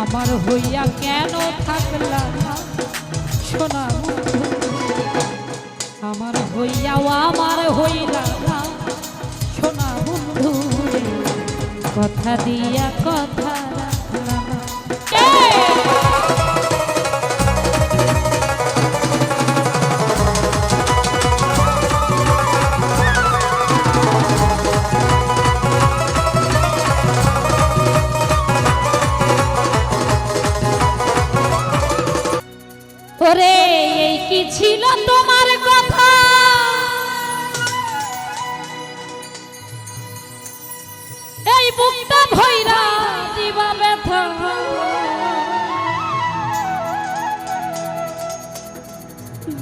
আমার হইয়া কেন থাকলা সোনা আমার হইয়াও আমার হইলা সোনা বন্ধু কথা দিয়া কথা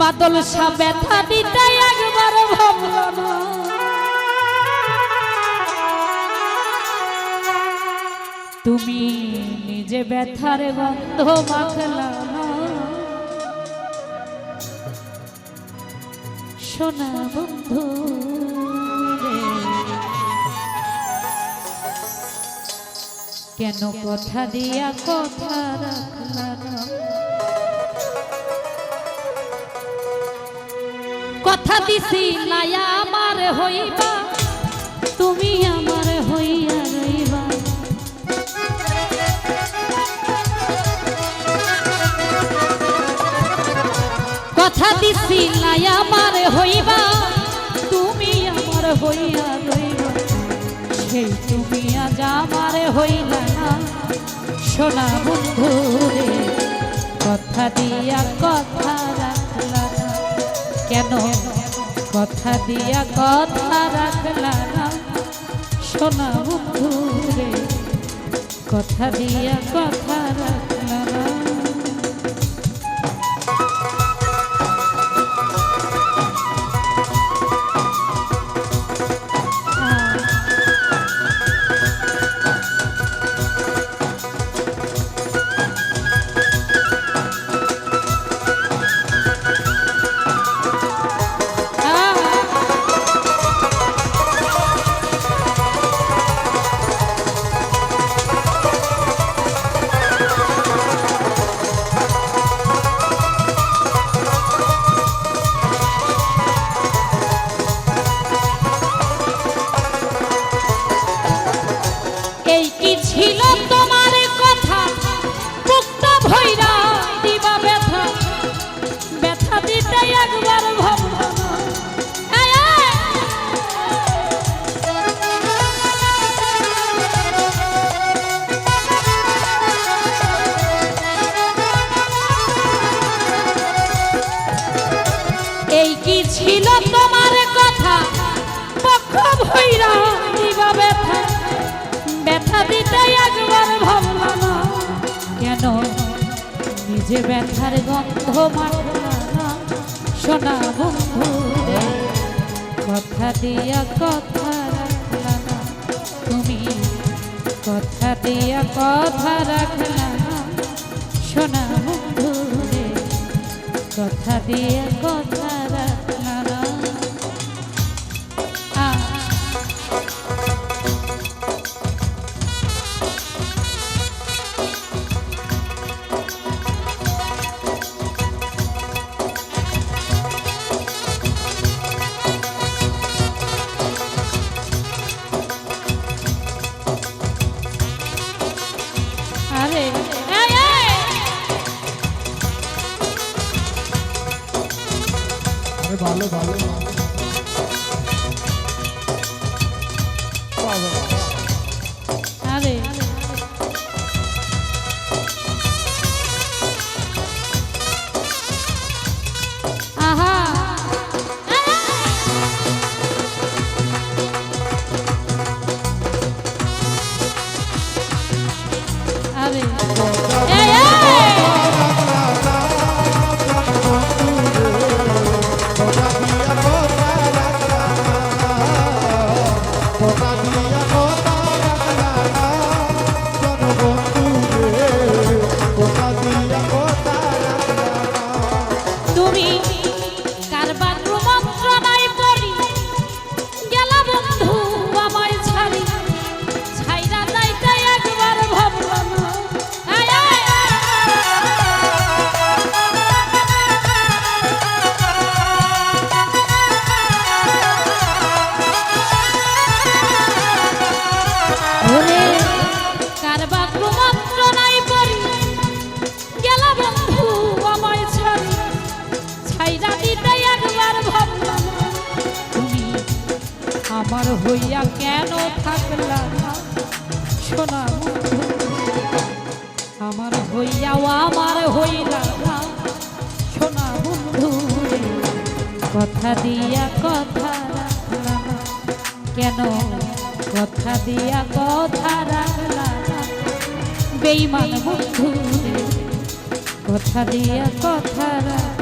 বাদল সা ব্যথা দিতে একবার তুমি নিজে ব্যথার গন্ধ মাখলা সোনা বন্ধু। কেন কথা দিয়া কথা কথা দিছি লায়া আমার হইবা, তুমি আমার হইয়া রইবা। কথা দিছি লাই আমার হইবা, তুমি আমার হইয়া রইবা। সেই তুমি আজ আমার হইলা। সোনা বন্ধু রে কথা দিয়া কথা রাখলা না। কেন? কথা দিয়া কথা রাখলা না। সোনা বন্ধু রে কথা দিয়া কথা ছিল তোমার কথা। মুক্ত ভৈরা দিবা ব্যথা। ব্যথা দিতে একবার ভাবলা না এই, কি ছিল তোমার কথা? পক্ষ ভৈরা দিবা ব্যথা। কেন নিজে ব্যথার গন্ধ মাখলা না সোনা বন্ধু। কথা দিয়া কথা রাখলা তুমি কথা দিয়া কথা রাখলা না সোনা বন্ধু, কথা দিয়া কথা ভালো ভালো ভালো আমার হইয়া কেন থাকলা না? শোনা আমার হইয়াও আমার হইলা না। শোনা বন্ধু। কথা দিয়া কথা কেন কথা দিয়া কথা রাখলা বেইমান বন্ধু, কথা দিয়া কথা রাখলা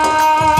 এই।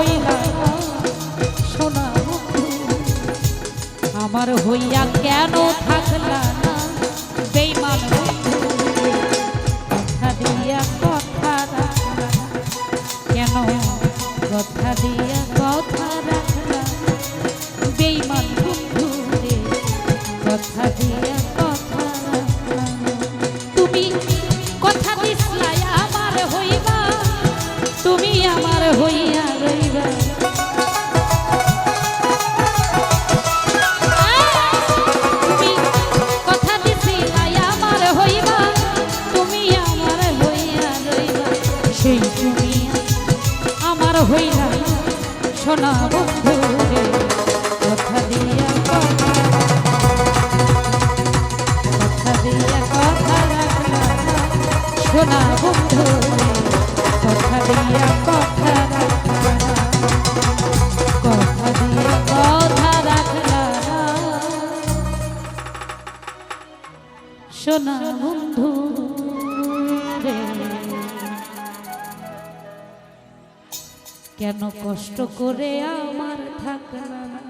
হইলা না। শোনা আমার হইয়া কেন থাকলা না বেইমান কথা দিয়া কথা রাখলা। কেন কথা দিয়া কথা রাখলা হইলা সোনা বন্ধু রে, কথা দিয়া কথা কথা দিয়া কথা রাখলা, সোনা বন্ধু রে, কথা কেন কষ্ট করে আমার থাকলা না